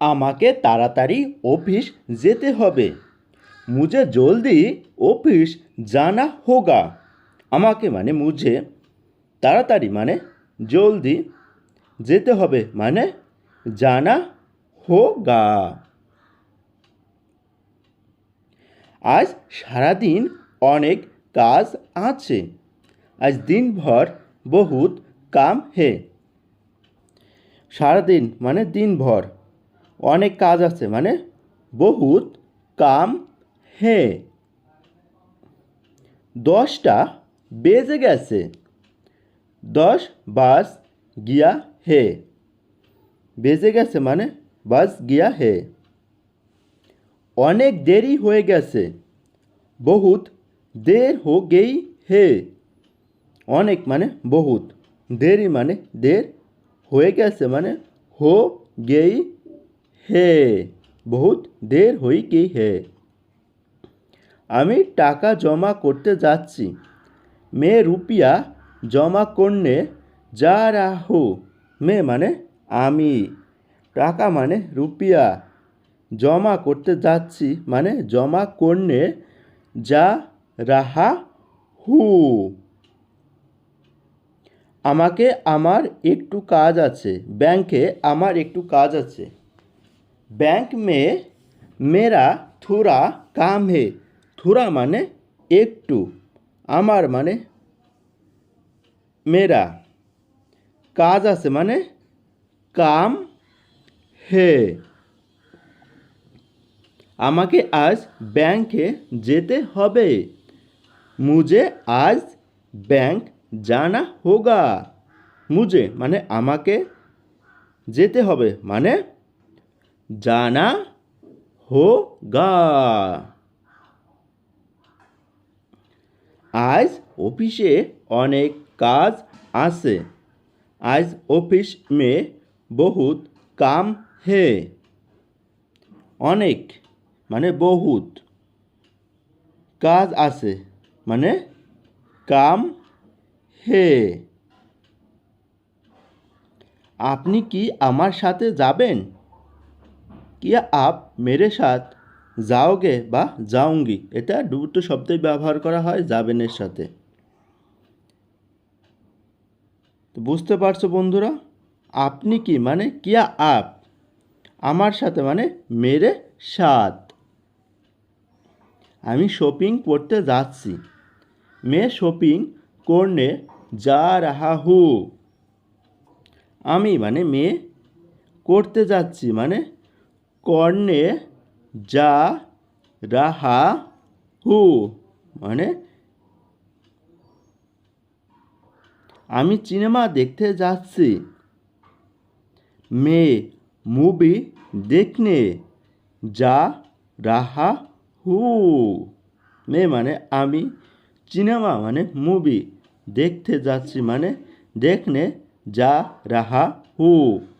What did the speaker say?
আমাকে তাড়াতাড়ি অফিস যেতে হবে। মুঝে জলদি অফিস জানা হোগা। আমাকে মানে মুঝে তাড়াতাড়ি মানে জলদি যেতে হবে মানে জানা হোগা। আজ সারাদিন অনেক কাজ আছে। আজ দিনভর বহুত কাম হে। সারাদিন মানে দিনভর। অনেক কাজ আছে মানে বহুত কাম হে। দশটা বেজে গেছে। দশ বাস গিয়া হে। বেজে গেছে মানে বাস গিয়া হে। অনেক দেরি হয়ে গেছে। বহুত দের হো গেই হে। অনেক মানে বহুত। দেরি মানে দের হয়ে গেছে মানে হো গেই হে, বহুত দের হয়ে গেই হে? আমি টাকা জমা করতে যাচ্ছি। মে রুপিয়া জমা করনে যা রাহু, মে মানে আমি। টাকা মানে রুপিয়া। জমা করতে যাচ্ছি মানে জমা করনে যা রাহা। হু আমাকে আমার একটু কাজ আছে। ব্যাংকে আমার একটু কাজ আছে। ব্যাংক মে মেরা থুরা কাম হে থুরা মানে একটু আমার মানে মেরা কাজ আছে মানে কাম হে আমাকে আজ ব্যাংকে যেতে হবে মুজে আজ ব্যাংক জানা হোগা মুজে মানে আমাকে যেতে হবে মানে জানা হোগা আজ অফিসে অনেক কাজ আছে। আজ অফিস মে বহুত কাম হে। অনেক মানে বহুত। কাজ আছে মানে কাম হে। আপনি কি আমার সাথে যাবেন? কিয়া আপ মেরে সাথ, যাওগে বা যাওঙ্গি। এটা দুটো শব্দই ব্যবহার করা হয় যাবেনের সাথে। তো বুঝতে পারছ বন্ধুরা? আপনি কি? মানে কিয়া আপ। আমার সাথে মানে মেরে সাথ। আমি শপিং করতে যাচ্ছি। মে শপিং করনে যা রাহা হু। আমি মানে মেয়ে করতে যাচ্ছি। মানে কর্ণে যা রাহা হু মানে আমি সিনেমা দেখতে যাচ্ছি। মে মুভি দেখনে যা রাহা হু, মে মানে আমি সিনেমা মানে মুভি দেখতে যাচ্ছি মানে দেখনে যা রাহা হু।